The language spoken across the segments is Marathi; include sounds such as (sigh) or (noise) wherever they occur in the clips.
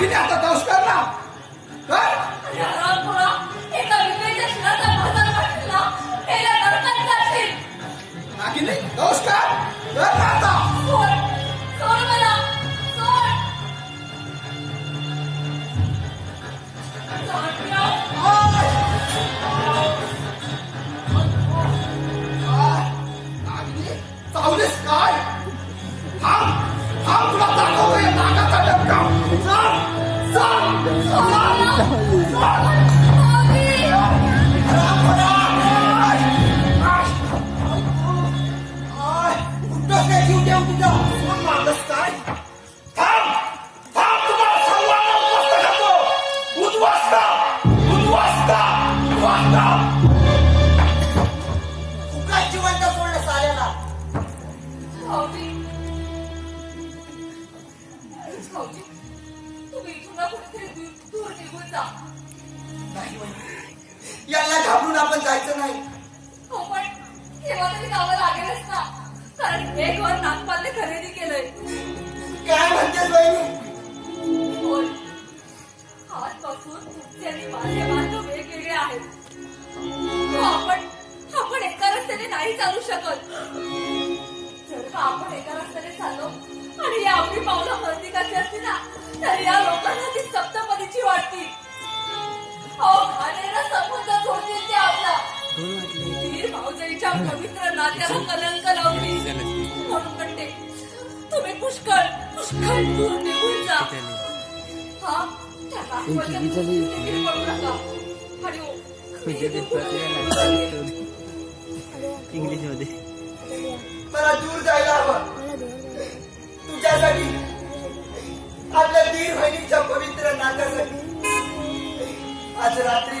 नागिनी आता दोष कर. ना कर रामपुरा कर. कर ना आता. सोड चावलीस काय? थांब थांब तुला भाऊजाईच्या पवित्र नात्याला कलंक लावली. म्हणून म्हणते तुम्ही पुष्कळ पुष्कळ दूर निघून जा. हा त्या पडू नका. इंग्लिशमध्ये. मला दूर जायला हवं. तुझ्यासाठी आपल्या दीर बहिणीच्या पवित्र नात्यासाठी. आज रात्री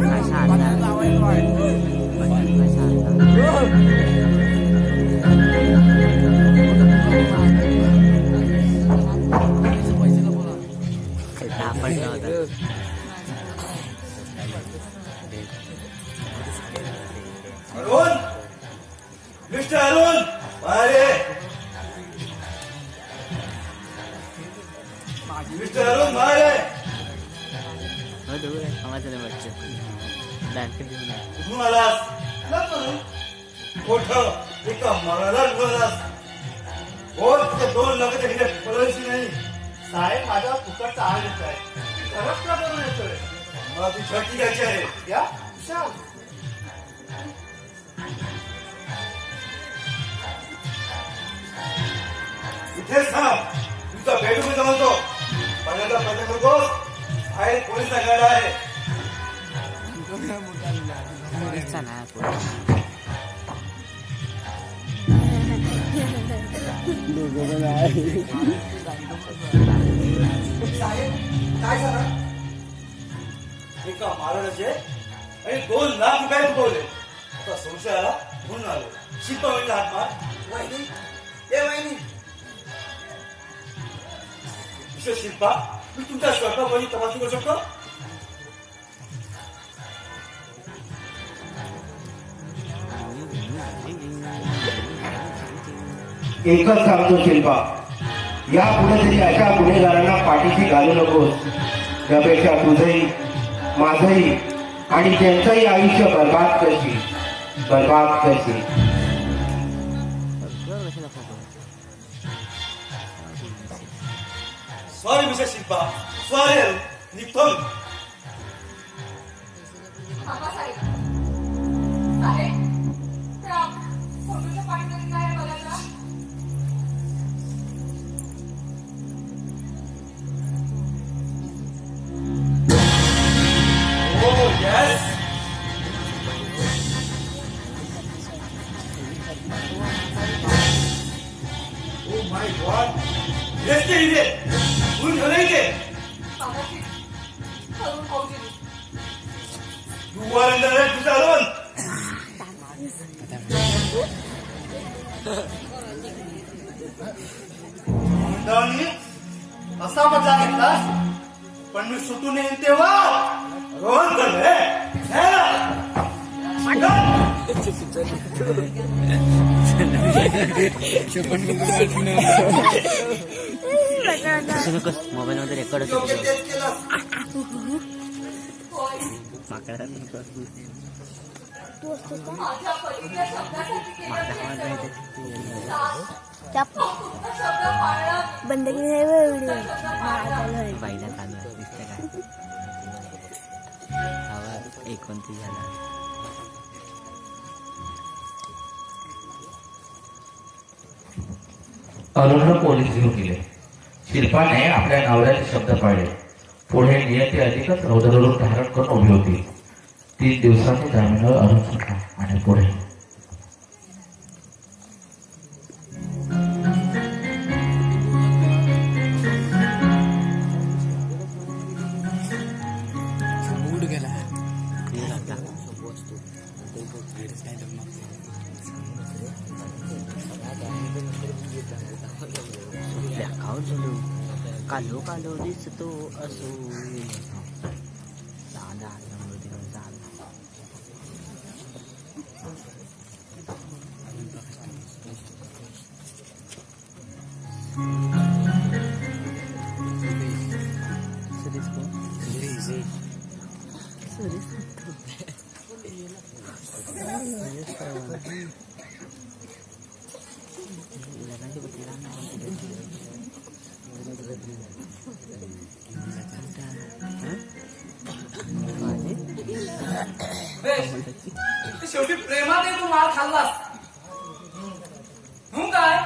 काय सांगता काय सांगता आपण होता हो वाटतं कुठून आलास एका मराला हो ते दोन लगाच्या नाही. साहेब माझा फुकटचा आळ येत आहे. का करून येतोय. मला ती छटी घ्यायची आहे. या. विशाल. इथेच थांब. तुझा बेडरूम जाऊन तो पाण्याचा आहे पोलीस आहे. साहेब काय एका महाराजाचे आणि दोन लाख रुपये चुकवले आता संशय आला. म्हणून आलो शिल्पा म्हणजे ए शिल्पा तू तुमच्या स्वतःमध्ये तपास करू शकतो एकच सांगतो शिल्पा या पुढे तरी अशा गुन्हेगारांना पाठीशी घालू नकोस. त्यापेक्षा तुझंही माझंही आणि त्यांचंही आयुष्य बर्बाद करशील बर्बाद करशील. Sorry, Mrs. Silva. Sorry, Nikton. Papa, sorry. Sorry. Oh, yes. Oh my God. My God हेच ते इथे कोण झालं इथे बाबाजी करून भाऊजी You are in the right तुझा alone. दानी, असा बदला घेतलास पण मी सुटून येईन तेव्हा रोहन झालं मोबाईल मध्ये रेकॉर्ड होतो नाही बंद केली व्हिडिओ चालू दिसतं एकोणतीस झाला अरुण पोलीस घेऊन गेले? शिल्पाने आपल्या नवऱ्याचे शब्द पाळले. पुढे नियती अधिकच रौद्ररूप धारण करून उभी होती. तीन दिवसांनी जामीनवर अरुण सुटला आणि पुढे कालो कालो दिसतो असो प्रेमाने तू मार खाल्लास. म्हणून काय?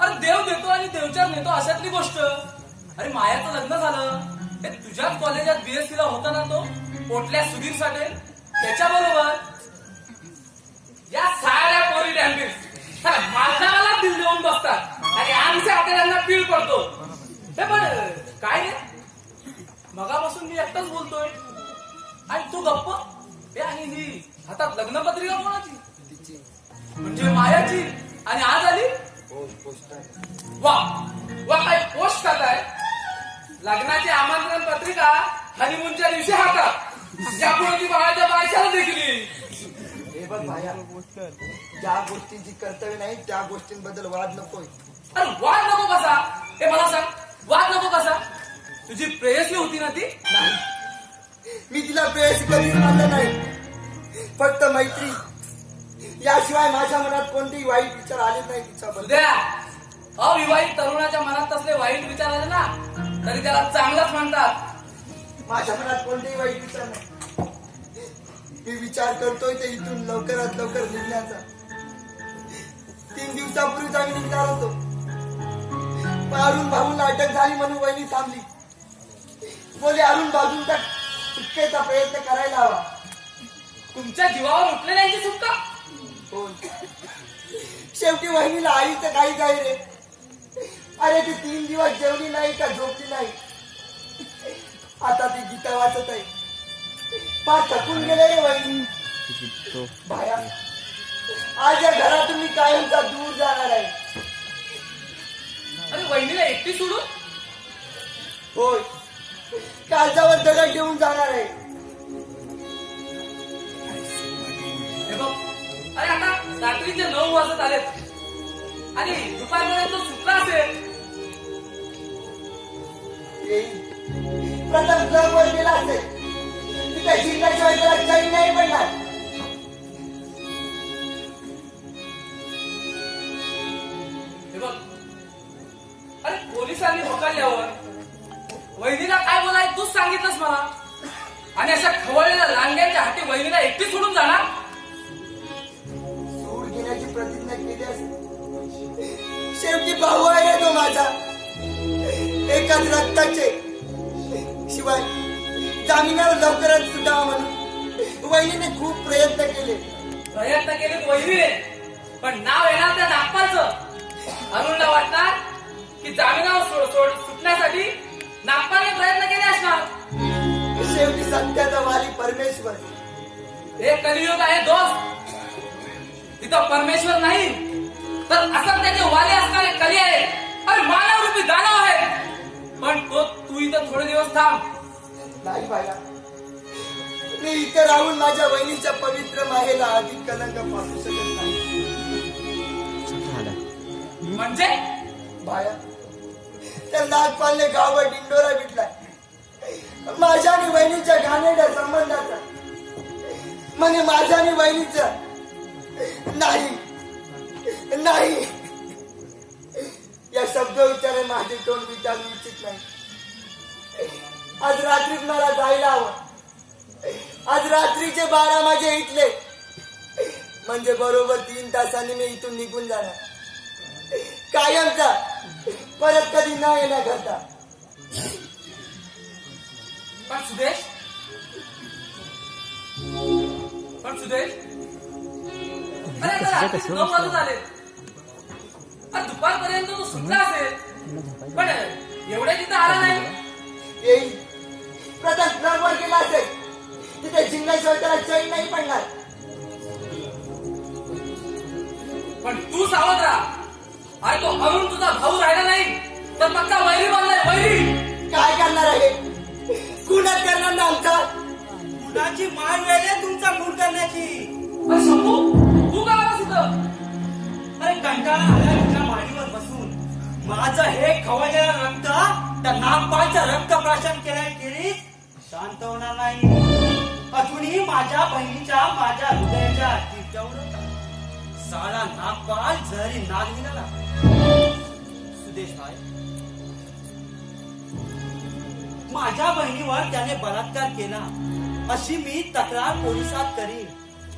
अरे देव देतो आणि देवचार नेतो अशातली गोष्ट. अरे मायाचं लग्न झालं. हे तुझ्या कॉलेजात बीएससी ला होता ना तो पोटल्या सुधीर साठे. त्याच्या बरोबर या साऱ्या पोरी डॅम्बिस मालकाला दिल देऊन बसतात. आणि आमच्या हाताला पीळ पडतो. हे पण काय रे? मगापासून मी एकटाच बोलतोय. आणि तू गप्प? हे आणि ही. हातात लग्न पत्रिका कोणाची? म्हणजे मायाची. आणि आज आली? वा. वा काय पोस्ट आहे लग्नाची आमंत्रण पत्रिका हनीमूनच्या दिवशी हातात. यापुढे ती बाळाच्या बायशाला देखील हे बघ भाया ज्या गोष्टींची कर्तव्य नाही त्या गोष्टींबद्दल वाद नकोय. अरे वाद नको कसा? हे मला सांग. वाद नको कसा? तुझी प्रेयसी होती ना ती? नाही. मी तिला प्रेयसी कधीच मानलं नाही. फक्त मैत्री. याशिवाय माझ्या मनात कोणतेही वाईट विचार आले नाही तिच्याबद्दल उद्या अविवाहित तरुणाच्या मनात तसले वाईट विचार आले ना तरी त्याला चांगलंच म्हणतात. माझ्या मनात कोणतेही वाईट विचार नाही. मी विचार करतोय ते इथून लवकरात लवकर निघण्याचा. तीन दिवसापूर्वीच आम्ही निघणार होतो. पण अरुण भाऊला अटक झाली म्हणून वहिनी थांबली. बोले अरुण बाजूंचा सुटकेचा प्रयत्न करायला हवा. तुमच्या जीवावर उठलेल्यांची सुटका? हो शेवटी वहिनीला आईचं काही काही रे. अरे ती तीन दिवस जेवली नाही का झोपली नाही? आता ती गीता वाचत आहे. फार थकून गेले रे वहिनी. भाया आज या घरातून मी कायमचा दूर जाणार आहे. अरे वहिनीला एकटी सोडून? होय. काळजावर दगड ठेवून जाणार आहे. अरे आता रात्रीचे नऊ वाजत आलेत. आणि दुपारपर्यंत तो सुटला असेल. प्रथम क्लबवर गेला असेल तिथे जिंकल्याशिवाय त्याला चैन नाही पडणार हे बघ. अरे पोलिसांनी वहिनीला काय बोलाय तूच सांगितलंस मला. आणि अशा खवळलेल्या लांग्यांच्या हाती वहिनीला एकटी सोडून जाणार? शेवटी भाऊ आहे रे तो माझा. एकाच रक्ताचे. शिवाय जामिनावर लवकरच सुटावा म्हणून. वहिनीने खूप प्रयत्न केले. प्रयत्न केले वहिनीने. पण नाव येणार त्या नागपालचं अरुणला वाटणार सोडण्यासाठी नागपाने प्रयत्न केले असणार. शेवटी सत्याचा वाली परमेश्वर. हे कलियुग आहे दोस्त. तिथं परमेश्वर नाही. तर असं त्याचे वाले असणारे कली आहे अरे मानव रूपी दानव आहे पण तो तू इथं थोडे दिवस थांब. नाही बाया. मी इथे राहून माझ्या बहिणीच्या पवित्र माहेला अधिक कलंक पासू शकत नाही. म्हणजे? बाया त्या नागपालने गावभर डिंडोरा विटलाय. माझ्या आणि बहिणीच्या घाणेरड्या संबंधाचा. म्हणे माझ्या आणि बहिणीचं नाही. नाही. या शब्द विचारे माझे तोंड विचारू इच्छित नाही. आज रात्रीत मला जायला हवं. आज रात्रीचे बारा माझे इथले. म्हणजे बरोबर तीन तासांनी मी इथून निघून जाणार. कायमचा. परत कधी न येण्याकरता. पण सुदेश? पण सुदेश? अरे आता रात्री नऊ अरे दुपारपर्यंत तो सुटला असेल. पण एवढ्या तिथं आला नाही. येईल प्रथम ट्रकवर गेला असेल. तिथे जिंकल्याशिवाय त्याला चैन नाही पडणार. पण तू सावध राहा. अरे तो अरुण तुझा भाऊ राहिला नाही तर पक्का वैरी बनलाय वैरी. काय करणार आहे? कुणात करणार ना आमचा? कुणाची मान वेळे तुमचा खून करण्याची? अरे शंभू अरे कंटाळा आला तुझ्या माडीवर बसून. माझं हे खवळलेलं रक्त त्या नागपाळचं रक्त प्राशन केल्या केली शांत होणार नाही. अजूनही माझ्या बहिणीच्या माझ्या हृदयाच्या तिच्यावर साला नागपाल जरी नाग निघाला. सुदेश भाई माझ्या बहिणीवर त्याने बलात्कार केला. अशी मी तक्रार पोलिसात करीन.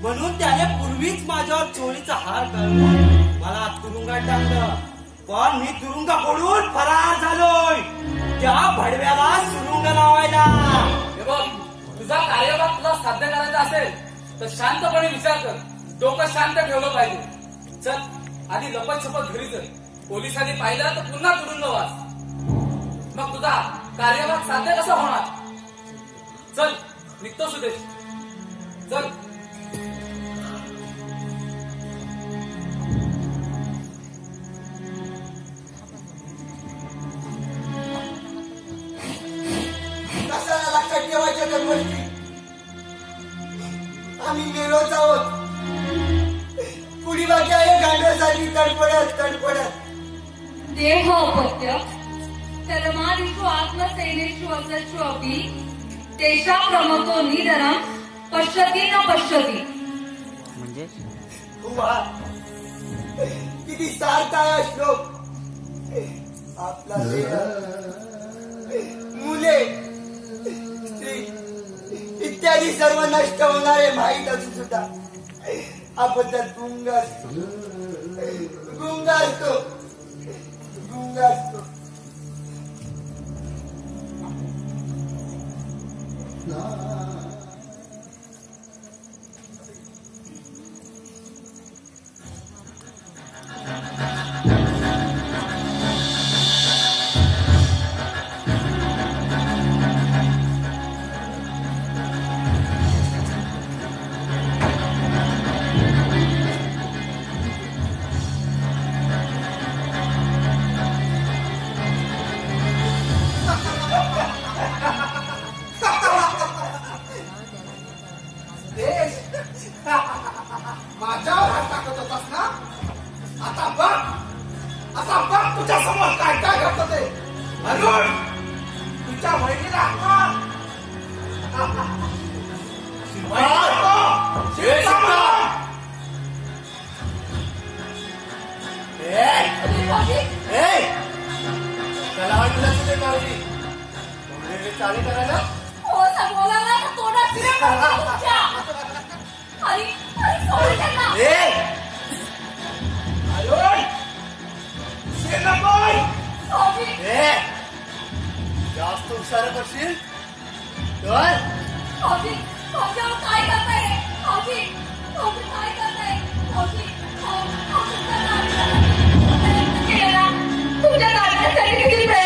म्हणून त्याने पूर्वीच माझ्यावर चोरीचा हार घालून मला तुरुंगात टाकलं. पण मी तुरुंग फोडून फरार झालोय. त्या भडव्याला सुरुंग लावायला. हे बघ तुझा कार्यभाग तुला साध्य करायचा असेल तर शांतपणे विचार कर. डोकं शांत ठेवलं पाहिजे. चल आधी लपत छपत घरी चल. पोलिसांनी पाहिलं तर पुन्हा तुरुंग वास मग तुझा कार्यभाग साध्य कसा होणार? चल निघतो सुदेश. चल. गांडसाठी तडपडत तडपडत देह अपत्य चरमादिषु आत्मसेनेषु असत्सु अपि तेषां प्रमतो निधनं पश्यति न पश्यति म्हणजे? वा किती सारखा आहे हा श्लोक आपला देह मुले स्त्री इत्यादी सर्व नष्ट होणारे माहीत असून सुद्धा आपण त्यात गुंग असतो गुंग असतो गुंग असतो चाली करायला? हो तोंडात (laughs) तुमच्या. अरे अरे त्यांना. ए! ए! जास्त हुशार करशील? तर? भाऊजी, अहो, काय करताय? भाऊजी भाऊजी काय करताय. तुमच्या काढण्यासाठी किती प्रयत्न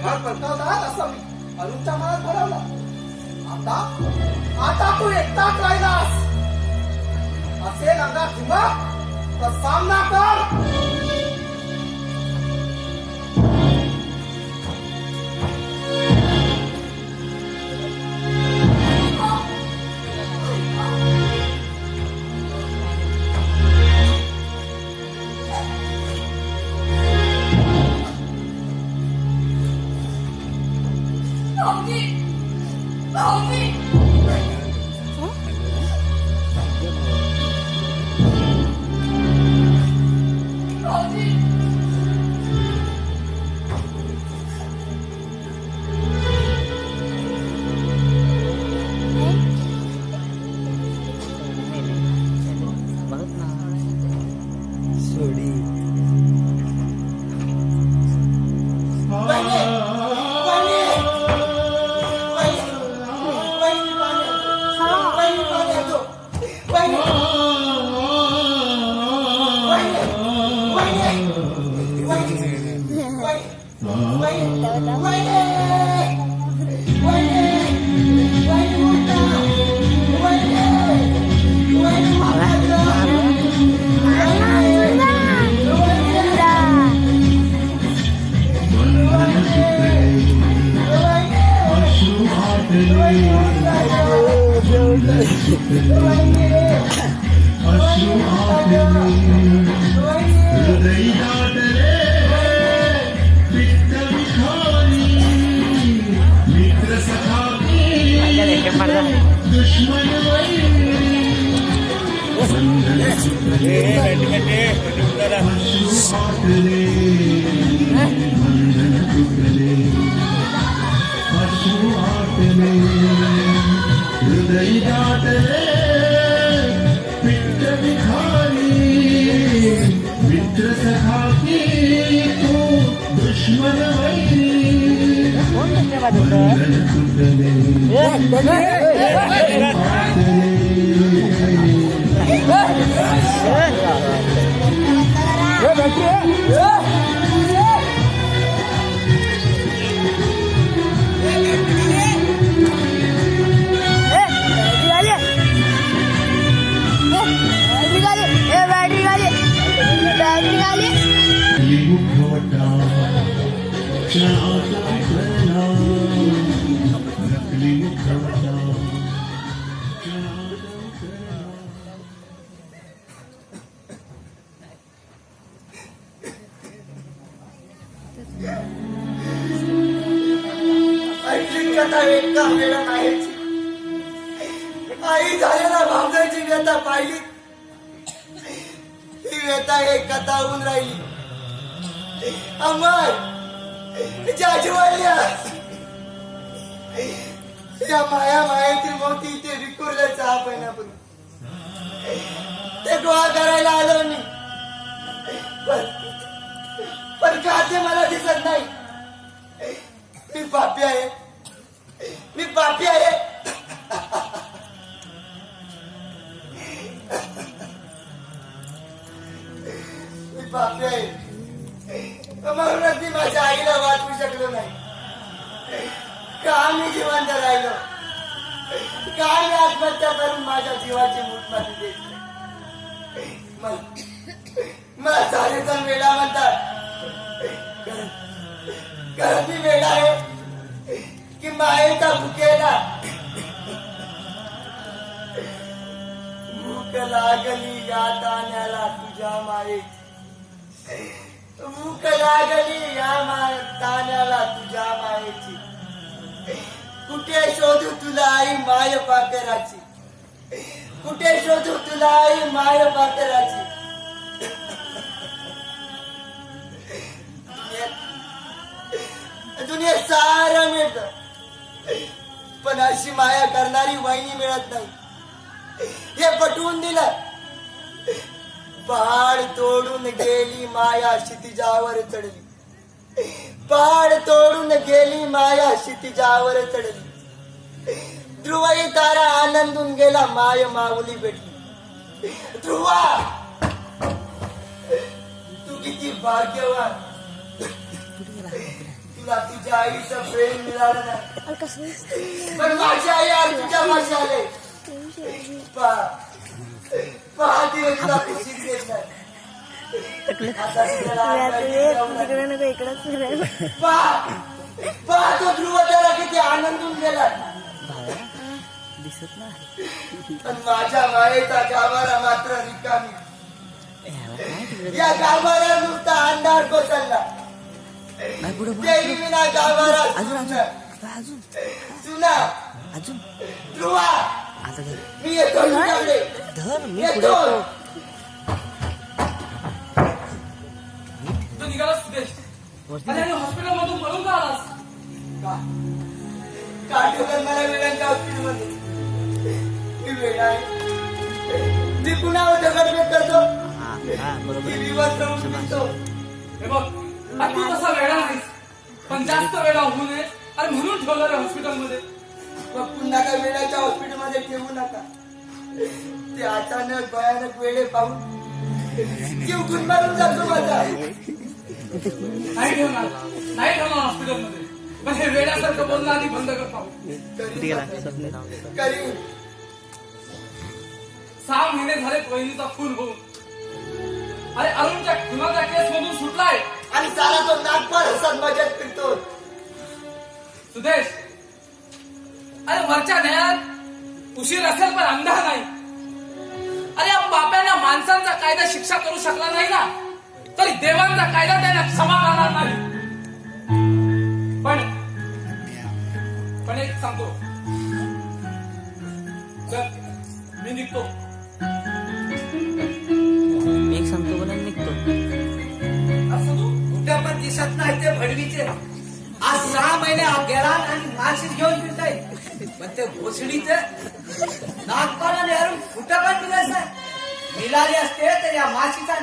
ते हे घर बदलवणार मी. अरुणच्या मनात भरवलं. आता आता तू एकटाच राहिलास. असे अंगात किंवा सामना कर. Yeah, yeah, yeah. आई झालेला भावजाची व्यथा पाहिली. ही व्यथा एक कथा होऊन राहिली. अमर जाजवाल्या या माया मायाची मोठी ते विकुरल्याचा चहा पण ते गोळा करायला आलो मी. पण पण का ते मला दिसत नाही. मी पापी आहे. मी पापी आहे. मी पापी आहे. म्हणूनच मी माझ्या आईला वाचवू शकलो नाही. का मी जिवंत राहिलो. काय मी आत्महत्या करून माझ्या जीवाची मूठ देत मला मला सारेजण वेळा म्हणतात गर्दी वेळा आहे की मायेचा भुकेला भूक लागली या ताण्याला तुझ्या मायेची भूक लागली या ताण्याला तुझ्या मायेची. I my पाकराची? कुठे शोधू तुला आई माय पाकराची? दुनिया सारं मिळत. पण अशी माया करणारी वहिनी मिळत नाही. हे पटवून दिलं. पहाड तोडून गेली माया क्षितिजावर चढली. पहाड तोडून गेली माया क्षितिजावर चढली. ध्रुवही तारा आनंदून गेला माय माऊली भेटली. ध्रुवा! तू किती भाग्यवान. तुला तुझ्या आईचं प्रेम मिळालं नाही? पण माझी आई आज तुझ्या भाषा आले. पहा तिने तुला खुशीच देत नाही नको पहा तो ध्रुव त्याला किती आनंदून गेला. दिसत नाही. पण माझ्या मायेचा गाभारा मात्र रिकामी. या गाभारा नुसता अंधार कोसळला. देवी विना गाभारा अजून अजून सुना. अजून. सुना. अजून. ध्रुवा. आता धर मी येतो धर मी येतो. तू हॉस्पिटल मधून पळून का आलास? काठोकर मला वेळांच्या हॉस्पिटलमध्ये. मी वेळ आहे. मी पुन्हा दगडफेक करतो मी आहे. विवाद लावून हे बघ तू तसा वेळा नाहीस पण जास्त वेळा होऊ नये. अरे म्हणून ठेवलं रे हॉस्पिटलमध्ये. मग पुन्हा काय वेळाच्या हॉस्पिटलमध्ये ठेवू नका. ते अचानक भयानक वेळे पाहून जीव गुणमारून जातो माझा. नाही ठेवणार. नाही ठेवणार हॉस्पिटलमध्ये. हे वेड्यासारखं बोलणं आधी बंद कर पाहू कुठे गेला स्वप्न करीन सहा महिने झाले वहिनीचा खून होऊन. अरे अरुणच्या खुनाच्या केस मधून सुटलाय. आणि सारा तो नागपूर हसत मजेत फिरतो सुदेश अरे वरच्या न्यायात उशीर असेल पण अंधा नाही. अरे या बाप्यांना माणसांचा कायदा शिक्षा करू शकला नाही ना तरी देवांचा कायदा त्यांना क्षमा करणार नाही. पण एक सांगतो. चल मी निघतो. एक सांगतो आणि निघतो. असं तू कुठं पण दिसत नाही ते भडवीचे. आज सहा महिने गेला आणि माशीत घेऊन फिरताय. पण ते भोसडीचे नागपान आणि अरुण कुठं पण मिळत नाही. मिळाले असते तर या माशीचा